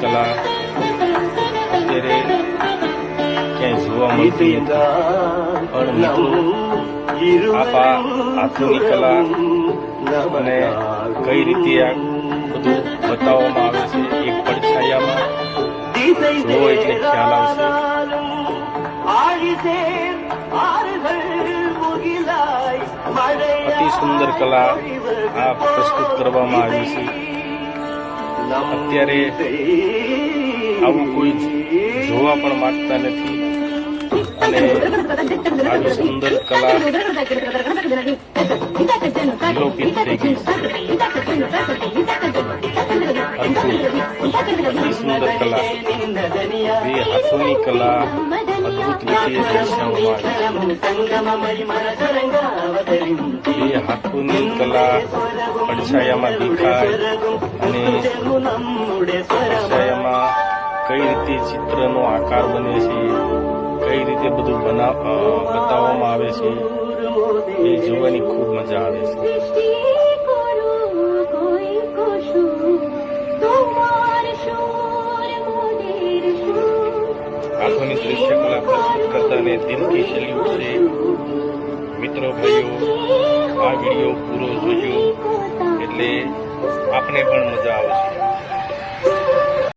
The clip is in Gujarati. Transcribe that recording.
કલા અત્યારે ક્યાંય જોવા મળતી નથી. મિત્રો, આપ હાથોની કલા અને કઈ રીતે આ બધું બતાવવામાં આવે છે એક પડછાયામાં જોવો એટલે ખ્યાલ આવશે. અતિ સુંદર કલા આ પ્રસ્તુત કરવામાં આવી છે. અત્યારે આવું કોઈ જોવા પણ માંગતા નથી. અને આવી સુંદર કલા વિલોપિત થઈ ગઈ છે. અતિ સુંદર કલા, બે હાથોની કલા, અદ્ભુત રીતે દર્શાવવામાં આવી. બાપુની કલા પડછાયામાં દેખાય અને પડછાયામાં કઈ રીતે ચિત્રનો આકાર બને છે, કઈ રીતે બધું બના બતાવવામાં આવે છે, એ જોવાની ખૂબ મજા આવે છે. આધુનિક દૃશ્ય કલા પ્રસ્તુત કરતા ને દિલથી ચલી ઉઠશે વીડિયો પૂરો જોયો એટલે આપને પણ મજા આવશે